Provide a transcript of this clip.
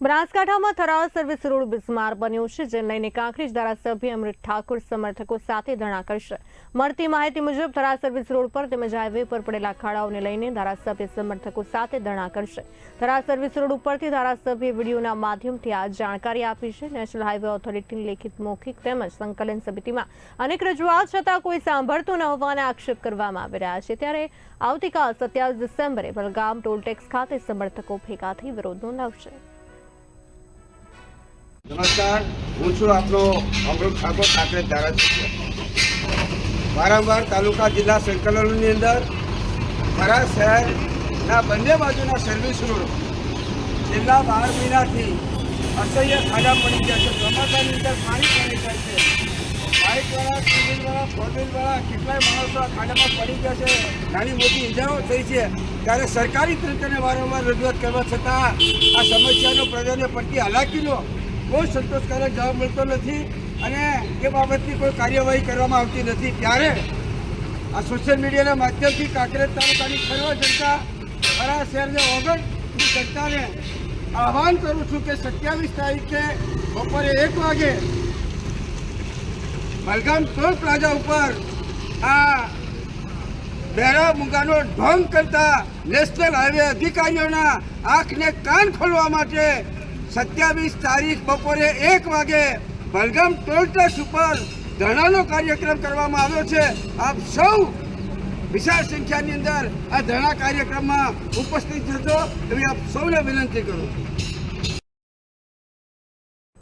બનાસકાંઠામાં Tharad service road બિસ્માર બન્યો છે, જેને લઈને કાંકરેજ ધારાસભ્ય અમૃત ઠાકોર સમર્થકો સાથે ધરણા કરશે. મળતી માહિતી મુજબ, થરાદ સર્વિસ રોડ પર તેમજ હાઈવે પર પડેલા ખાડાઓને લઈને ધારાસભ્ય સમર્થકો સાથે ધરણા કરશે. થરાદ સર્વિસ રોડ ઉપરથી ધારાસભ્ય વિડીયોના માધ્યમથી આ જાણકારી આપી છે. નેશનલ હાઈવે ઓથોરિટીની લેખિત મૌખિક તેમજ સંકલન સમિતિમાં અનેક રજૂઆત છતાં કોઈ સાંભળતું ન હોવાના આક્ષેપ કરવામાં આવી રહ્યા છે. ત્યારે આવતીકાલ સત્યાવીસ ડિસેમ્બરે બલગામ ટોલટેક્સ ખાતે સમર્થકો ભેગા થઈ વિરોધ નોંધાવશે. નમસ્કાર, હું છું આપણો અમૃત ઠાકોર ઠાકરે ધારાસભ્ય. વારંવાર તાલુકા જિલ્લા સંકલનની અંદર મારા શહેરના બંને બાજુના સર્વિસ રોડ છેલ્લા બાર મહિનાથી અસહ્ય ખાડા પડી ગયા છે. ચોમાસાની અંદર પાણી પડી જાય છે. બાઇકવાળા ટુ વ્હીલવાળા ફોર કેટલાય માણસો આ ખાડામાં પડી ગયા છે. નાની મોટી ઇજાઓ થઈ છે. ત્યારે સરકારી તંત્રને વારંવાર રજૂઆત કરવા છતાં આ સમસ્યાનો પ્રજાને પડતી હાલાકીનો કોઈ સંતોષકારક જવાબ મળતો નથી અને એ બાબતની કોઈ કાર્યવાહી કરવામાં આવતી નથી. ત્યારે આ સોશિયલ મીડિયાના માધ્યમથી કાંકરેજ તાલુકાની સર્વ જનતા ખરા શહેરને ઓગણની જનતાને આહવાન કરું છું કે સત્યાવીસ તારીખે બપોરે એક વાગે મલગામ ટોલ પ્લાઝા ઉપર આ બેરા મુંગાનો ઢોંગ કરતા નેશનલ હાઈવે અધિકારીઓના આંખને કાન ખોલવા માટે સત્યાવીસ તારીખ બપોરે એક વાગે બલગામ ટોલ ટેક્સ ઉપર ધરણાનો કાર્યક્રમ કરવામાં આવ્યો છે. આપ સૌ વિશાળ સંખ્યાની અંદર આ ધરણા કાર્યક્રમમાં ઉપસ્થિત થશો એવી આપ સૌને વિનંતી કરું છું.